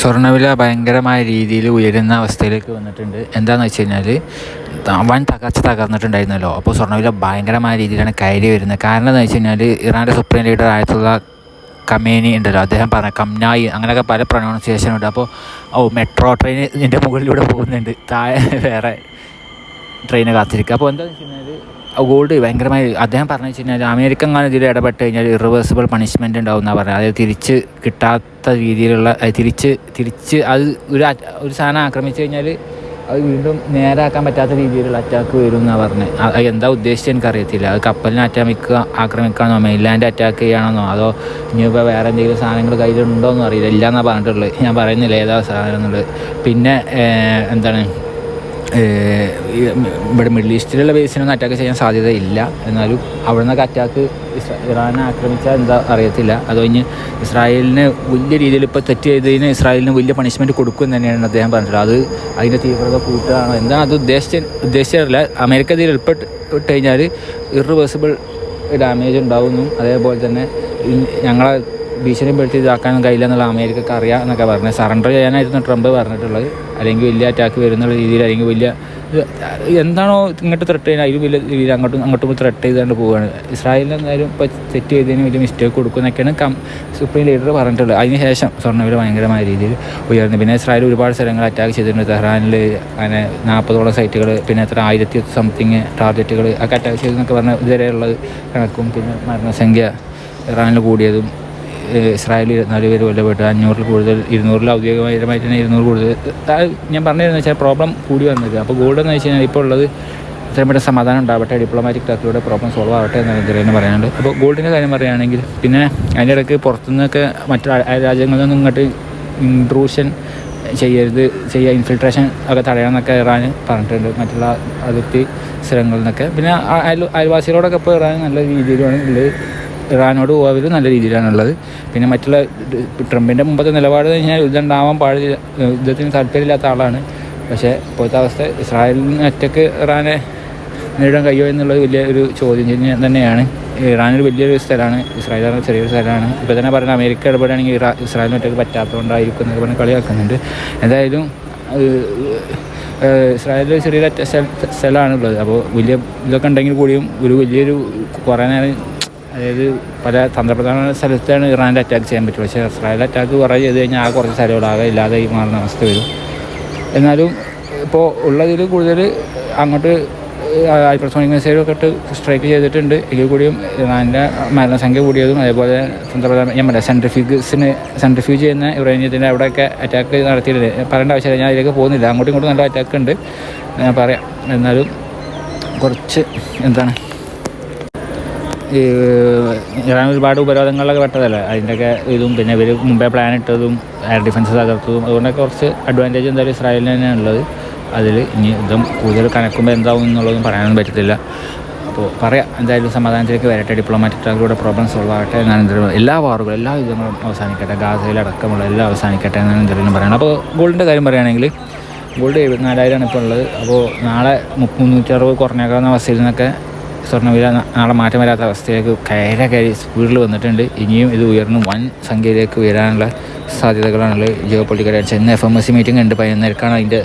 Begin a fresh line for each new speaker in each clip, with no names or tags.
സ്വർണവില ഭയങ്കരമായ രീതിയിൽ ഉയരുന്ന അവസ്ഥയിലേക്ക് വന്നിട്ടുണ്ട്. എന്താണെന്ന് വെച്ച് കഴിഞ്ഞാൽ വൻ തകർച്ച തകർന്നിട്ടുണ്ടായിരുന്നല്ലോ. അപ്പോൾ സ്വർണവില ഭയങ്കരമായ രീതിയിലാണ് കയറി വരുന്നത്. കാരണം എന്താ വെച്ച് കഴിഞ്ഞാൽ ഇറാന്റെ സുപ്രീം ലീഡർ ആയിട്ടുള്ള കമേനി ഉണ്ടല്ലോ. അദ്ദേഹം പറഞ്ഞ കംനായി അങ്ങനെയൊക്കെ പല പ്രൊണൗൺസിയേഷൻ ഉണ്ട്. അപ്പോൾ ഓ മെട്രോ ട്രെയിൻ ഇതിന്റെ മുകളിലൂടെ പോകുന്നുണ്ട്. താഴെ വേറെ ട്രെയിന് കാത്തിരിക്കുക. അപ്പോൾ എന്താണെന്ന് വെച്ച് കഴിഞ്ഞാൽ ഗോൾഡ് ഭയങ്കരമായി അദ്ദേഹം പറഞ്ഞു വെച്ച് കഴിഞ്ഞാൽ അമേരിക്കൻ കാലം ഇതിൽ ഇടപെട്ട് കഴിഞ്ഞാൽ ഇറിവേഴ്സിബിൾ പണിഷ്മെന്റ് ഉണ്ടാവും എന്നാണ് പറഞ്ഞത് അതായത് തിരിച്ച് കിട്ടാത്ത രീതിയിലുള്ള തിരിച്ച് തിരിച്ച് അത് ഒരു ഒരു സാധനം ആക്രമിച്ചു കഴിഞ്ഞാൽ അത് വീണ്ടും നേരാക്കാൻ പറ്റാത്ത രീതിയിലുള്ള അറ്റാക്ക് വരും എന്നാണ് പറഞ്ഞത് അത് എന്താ ഉദ്ദേശിച്ചത് എനിക്കറിയത്തില്ല. അത് കപ്പലിനെ അറ്റാമിക്കുക ആക്രമിക്കാനോ മെയിൻലാൻഡ് അറ്റാക്ക് ചെയ്യുകയാണെന്നോ അതോ ഇനിയിപ്പോൾ വേറെ എന്തെങ്കിലും സാധനങ്ങൾ കയ്യിലുണ്ടോ എന്നും അറിയില്ല ഇല്ല എന്നാണ് പറഞ്ഞിട്ടുള്ളത്. ഞാൻ പറയുന്നില്ല ഏതാ സാധനം എന്നുള്ളത്. പിന്നെ എന്താണ്? ഇവിടെ മിഡിൽ ഈസ്റ്റിലുള്ള ബേസിനൊന്നും അറ്റാക്ക് ചെയ്യാൻ സാധ്യതയില്ല. എന്നാലും അവിടെ നിന്നൊക്കെ അറ്റാക്ക് ഇറാനെ ആക്രമിച്ചാൽ എന്താ അറിയത്തില്ല. അത് കഴിഞ്ഞ് ഇസ്രായേലിന് വലിയ രീതിയിൽ ഇപ്പോൾ തെറ്റ് ചെയ്തതിന് ഇസ്രായേലിന് വലിയ പണിഷ്മെന്റ് കൊടുക്കും തന്നെയാണ് അദ്ദേഹം പറഞ്ഞിട്ടുള്ളത് അത് അതിന്റെ തീവ്രത കൂട്ടുകയാണോ? എന്താണ് അത് ഉദ്ദേശിച്ച ഉദ്ദേശിച്ചിട്ടില്ല അമേരിക്ക ഇതിൽ ഉൾപ്പെട്ട് കഴിഞ്ഞാൽ ഇറിവേഴ്സിബിൾ ഡാമേജ് ഉണ്ടാവുന്നു. അതേപോലെ തന്നെ ഞങ്ങളെ ഭീഷണിപ്പെടുത്തി ഇതാക്കാൻ കഴിയില്ല എന്നുള്ള അമേരിക്കക്ക് അറിയാം എന്നൊക്കെ പറഞ്ഞത് സറണ്ടർ ചെയ്യാനായിരുന്നു ട്രംപ് പറഞ്ഞിട്ടുള്ളത്. അല്ലെങ്കിൽ വലിയ അറ്റാക്ക് വരുന്ന രീതിയിൽ അല്ലെങ്കിൽ വലിയ എന്താണോ ഇങ്ങോട്ട് ത്രെട്ട് ചെയ്യുന്നത്. അതിലും വലിയ രീതിയിൽ അങ്ങോട്ടും അങ്ങോട്ടും ത്രെട്ട് ചെയ്തുകൊണ്ട് പോവുകയാണ്. ഇസ്രായേലിന് എന്തായാലും ഇപ്പോൾ തെറ്റ് ചെയ്തതിന് വലിയ മിസ്റ്റേക്ക് കൊടുക്കുന്നൊക്കെയാണ് കം സുപ്രീം ലീഡർ പറഞ്ഞിട്ടുള്ളത്. അതിന് ശേഷം സ്വർണവില ഭയങ്കരമായ രീതിയിൽ ഉയർന്നു. പിന്നെ ഇസ്രായേൽ ഒരുപാട് സ്ഥലങ്ങൾ അറ്റാക്ക് ചെയ്തിട്ടുണ്ട്. തെഹ്റാനിൽ അങ്ങനെ നാൽപ്പതോളം സൈറ്റുകൾ പിന്നെ എത്ര ആയിരത്തി സംതിങ് ടാർഗറ്റുകൾ ഒക്കെ അറ്റാക്ക് ചെയ്തെന്നൊക്കെ പറഞ്ഞ ഇതുവരെയുള്ളത് കണക്കും. പിന്നെ മരണസംഖ്യ ഇറാനിൽ കൂടിയതും ഇസ്രായേൽ ഇരുപത്തിനാല് പേര് കൊല്ലപ്പെട്ടു. അഞ്ഞൂറിൽ കൂടുതൽ ഇരുന്നൂറിൽ ഔദ്യോഗികമായിട്ട് തന്നെ ഇരുന്നൂറ് കൂടുതൽ. ഞാൻ പറഞ്ഞതെന്ന് വെച്ചാൽ പ്രോബ്ലം കൂടി വന്നത്. അപ്പോൾ ഗോൾഡ് എന്ന് വെച്ച് കഴിഞ്ഞാൽ ഇപ്പോൾ ഉള്ളത് ഇത്രയും പെട്ടെന്ന് സമാധാനം ഉണ്ടാവട്ടെ ഡിപ്ലോമാറ്റിക് ടാക്കിലൂടെ പ്രോബ്ലം സോൾവ് ആവട്ടെ എന്നാണ് ഇതിൽ പറയാനുണ്ട് അപ്പോൾ ഗോൾഡിന്റെ കാര്യം പറയുകയാണെങ്കിൽ പിന്നെ അതിന്റെ ഇടയ്ക്ക് പുറത്തുനിന്നൊക്കെ മറ്റു രാജ്യങ്ങളിൽ നിന്നും ഇങ്ങോട്ട് ഇൻട്രൂഷൻ ചെയ്യരുത് ചെയ്യുക ഇൻഫിൽട്രേഷൻ ഒക്കെ തടയണമെന്നൊക്കെ ഇറാൻ പറഞ്ഞിട്ടുണ്ട്. മറ്റുള്ള അതിർത്തി സ്ഥലങ്ങളിൽ നിന്നൊക്കെ. പിന്നെ അയൽ അയൽവാസികളോടൊക്കെ ഇപ്പോൾ ഇറാൻ നല്ല രീതിയിലാണ് ഉള്ളത്. ഇറാനോട് അവർ നല്ല രീതിയിലാണുള്ളത്. പിന്നെ മറ്റുള്ള ട്രംപിന്റെ മുമ്പത്തെ നിലപാട് കഴിഞ്ഞാൽ യുദ്ധം ഉണ്ടാവാൻ പാടില്ല യുദ്ധത്തിന് താല്പര്യമില്ലാത്ത ആളാണ്. പക്ഷേ ഇപ്പോഴത്തെ അവസ്ഥ ഇസ്രായേലിന് ഒറ്റയ്ക്ക് ഇറാനെ നേരിടാൻ കഴിയുമോ എന്നുള്ളത് വലിയ ഒരു ചോദ്യം തന്നെയാണ്. ഇറാനൊരു വലിയൊരു സ്ഥലമാണ് ഇസ്രായേൽ ചെറിയൊരു സ്ഥലമാണ്. ഇപ്പോൾ തന്നെ പറയുന്നത് അമേരിക്ക ഇടപെടുകയാണെങ്കിൽ ഇറാ ഇസ്രായേലിന് ഒറ്റയ്ക്ക് പറ്റാത്തതുകൊണ്ടായിരിക്കും എന്നൊക്കെ പറഞ്ഞ് കളിയാക്കുന്നുണ്ട്. എന്തായാലും ഇസ്രായേലിൽ ചെറിയൊരു സ്ഥലമാണുള്ളത്. അപ്പോൾ വലിയ ഇതൊക്കെ ഉണ്ടെങ്കിൽ കൂടിയും ഒരു വലിയൊരു കുറേ നേരം അതായത് പല തന്ത്രപ്രധാന സ്ഥലത്താണ് ഇറാന്റെ അറ്റാക്ക് ചെയ്യാൻ പറ്റും പക്ഷേ ഇസ്രായേൽ അറ്റാക്ക് കുറേ ചെയ്ത് കഴിഞ്ഞാൽ ആ കുറച്ച് സ്ഥലങ്ങളാകെ ഇല്ലാതെ മാറുന്ന അവസ്ഥ വരും. എന്നാലും ഇപ്പോൾ ഉള്ളതിൽ കൂടുതൽ അങ്ങോട്ട് ഹൈപ്പർസോണിക് മിസൈലൊക്കെ ഇട്ട് സ്ട്രൈക്ക് ചെയ്തിട്ടുണ്ട്. എങ്കിൽ കൂടിയും ഇറാന്റെ മരണസംഖ്യ കൂടിയതും അതേപോലെ തന്ത്രപ്രധാന ഞാൻ പറയാം സെൻട്രിഫ്യൂഗസിന് സെൻട്രിഫ്യൂജ് ചെയ്യുന്ന യുറേനിയത്തിന്റെ അവിടെയൊക്കെ അറ്റാക്ക് നടത്തിയിട്ടുണ്ട്. പറയേണ്ട ആവശ്യമില്ല ഞാൻ അതിലേക്ക് പോകുന്നില്ല. അങ്ങോട്ടും ഇങ്ങോട്ടും നല്ല അറ്റാക്ക് ഉണ്ട്. ഞാൻ പറയാം. എന്നാലും കുറച്ച് എന്താണ് ഇറാൻ ഒരുപാട് ഉപരോധങ്ങളിലൊക്കെ പെട്ടതല്ലേ? അതിന്റെയൊക്കെ ഇതും പിന്നെ ഇവർ മുമ്പേ പ്ലാൻ ഇട്ടതും എയർ ഡിഫൻസ് തകർത്തതും അതുകൊണ്ടൊക്കെ കുറച്ച് അഡ്വാന്റേജ് എന്തായാലും ഇസ്രായേലിന് തന്നെയാണ് ഉള്ളത്. അതിൽ ഇനി ഇതും കൂടുതൽ കണക്കുമ്പോൾ എന്താവും എന്നുള്ളതും പറയാനൊന്നും പറ്റത്തില്ല. അപ്പോൾ പറയാം. എന്തായാലും സമാധാനത്തിലേക്ക് വരട്ടെ. ഡിപ്ലോമാറ്റിക് ട്രാക്കിലൂടെ പ്രോബ്ലം സോൾവ് ആകട്ടെ എന്നാണ് എന്തെങ്കിലും എല്ലാ വാറുകളും എല്ലാ യുദ്ധങ്ങളും അവസാനിക്കട്ടെ. ഗാസയിലടക്കമുള്ള എല്ലാം അവസാനിക്കട്ടെ എന്നാണ് എന്തെങ്കിലും പറയുന്നത്. അപ്പോൾ ഗോൾഡിന്റെ കാര്യം പറയുകയാണെങ്കിൽ ഗോൾഡ് എഴുപത്തിനാലായിരമാണ് ഇപ്പോൾ ഉള്ളത്. അപ്പോൾ നാളെ മുന്നൂറ്ററുപത് കുറഞ്ഞേക്കാവുന്ന അവസ്ഥയിൽ നിന്നൊക്കെ സ്വർണവില നാളെ മാറ്റം വരാത്ത അവസ്ഥയിലേക്ക് കയറി കയറി സ്പീഡിൽ വന്നിട്ടുണ്ട്. ഇനിയും ഇത് ഉയർന്ന് വൻ സംഖ്യയിലേക്ക് ഉയരാനുള്ള സാധ്യതകളാണുള്ളത്. ജിയോ പൊളിറ്റിക്കൽ ഇന്ന് F M S C meeting ഉണ്ട്. പതിനൊന്നരക്കാണ് അതിന്റെ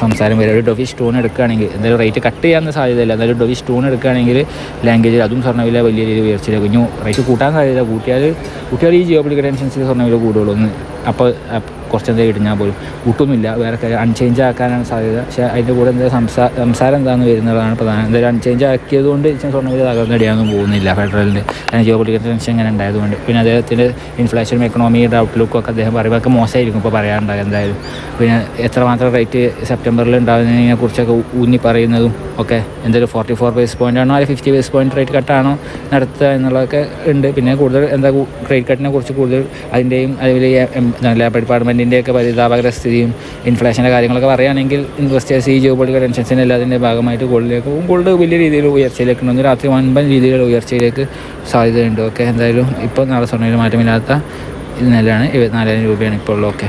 സംസാരം വരെ ഒരു ഡൊവി സ്റ്റോൺ എടുക്കുകയാണെങ്കിൽ എന്തായാലും റേറ്റ് കട്ട് ചെയ്യാൻ സാധ്യതയില്ല. എന്തായാലും ഡൊവി സ്റ്റോൺ എടുക്കുകയാണെങ്കിൽ ലാംഗ്വേജിൽ അതും സ്വർണവില വലിയ രീതിയിൽ ഉയർച്ചയിലേക്ക് ഇനി റേറ്റ് കൂട്ടാൻ സാധ്യത കൂട്ടിയാൽ കൂട്ടിയാൽ ഈ ജിയോ പൊളിറ്റിക്കൽ ടെൻഷൻസിൽ സ്വർണവില കൂടുകയുള്ളൂ ഒന്ന് അപ്പോൾ കുറച്ചെന്തെങ്കിലും ഇടിഞ്ഞാൽ പോലും. കൂട്ടൊന്നുമില്ല. വേറെ അൺചേഞ്ച് ആക്കാനാണ് സാധ്യത. പക്ഷേ അതിന്റെ കൂടെ എന്താ സംസാ സംസാരം എന്താണെന്ന് വരുന്നതാണ് പ്രധാനം. എന്തായാലും അൺചേഞ്ച് ആക്കിയത് കൊണ്ട് സ്വർണവില തകർന്നടിയാനൊന്നും പോകുന്നില്ല ഫെഡറലിന്റെ. കാരണം ജിയോ പൊളിറ്റിക്കൽ ടെൻഷൻ ഇങ്ങനെ ഉണ്ടായതുകൊണ്ട്. പിന്നെ അദ്ദേഹത്തിന്റെ ഇൻഫ്ലേഷനും എക്കണോമിയുടെ ഔട്ട്ലുക്കും ഒക്കെ അദ്ദേഹം പറയുമ്പോൾ മോശമായിരിക്കും ഇപ്പോൾ പറയാനുണ്ടാകും എന്തായാലും. പിന്നെ എത്രമാത്രം റേറ്റ് സെപ്റ്റംബറിൽ ഉണ്ടാകുന്നതിനെ കുറിച്ചൊക്കെ ഊന്നി പറയുന്നതും ഒക്കെ എന്തായാലും ഫോർട്ടി ഫോർ ബേസ് പോയിന്റ് ആണോ അല്ലെങ്കിൽ ഫിഫ്റ്റി ബേസ് പോയിന്റ് റേറ്റ് കട്ടാണോ നടത്തുക എന്നുള്ളതൊക്കെ ഉണ്ട്. പിന്നെ കൂടുതൽ എന്താ റേറ്റ് കട്ടിനെ കുറിച്ച് കൂടുതൽ അതിന്റെയും അതുപോലെ ലേബർ ഡിപ്പാർട്ട്മെന്റിന്റെയൊക്കെ പരിതാപകര സ്ഥിതിയും ഇൻഫ്ലേഷന്റെ കാര്യങ്ങളൊക്കെ പറയുകയാണെങ്കിൽ ഇൻവെസ്റ്റേഴ്സ് ഈ ജോബ് പൊളിറ്റിക്കൽ ടെൻഷൻസിന് എല്ലാത്തിന്റെ ഭാഗമായിട്ട് ഗോൾഡിലേക്ക് പോകും. ഗോൾഡ് വലിയ രീതിയിൽ ഉയർച്ചയിലേക്ക് ഉണ്ട് രാത്രി വൻപൻ രീതിയിലുള്ള ഉയർച്ചയിലേക്ക് സാധ്യതയുണ്ട്. ഓക്കെ എന്തായാലും ഇപ്പോൾ നാളെ സ്വർണയിൽ മാറ്റമില്ലാത്ത നിലയാണ് ഇരുപത്തിനാലായിരം രൂപയാണ് ഇപ്പോൾ ഉള്ളത്. ഓക്കെ.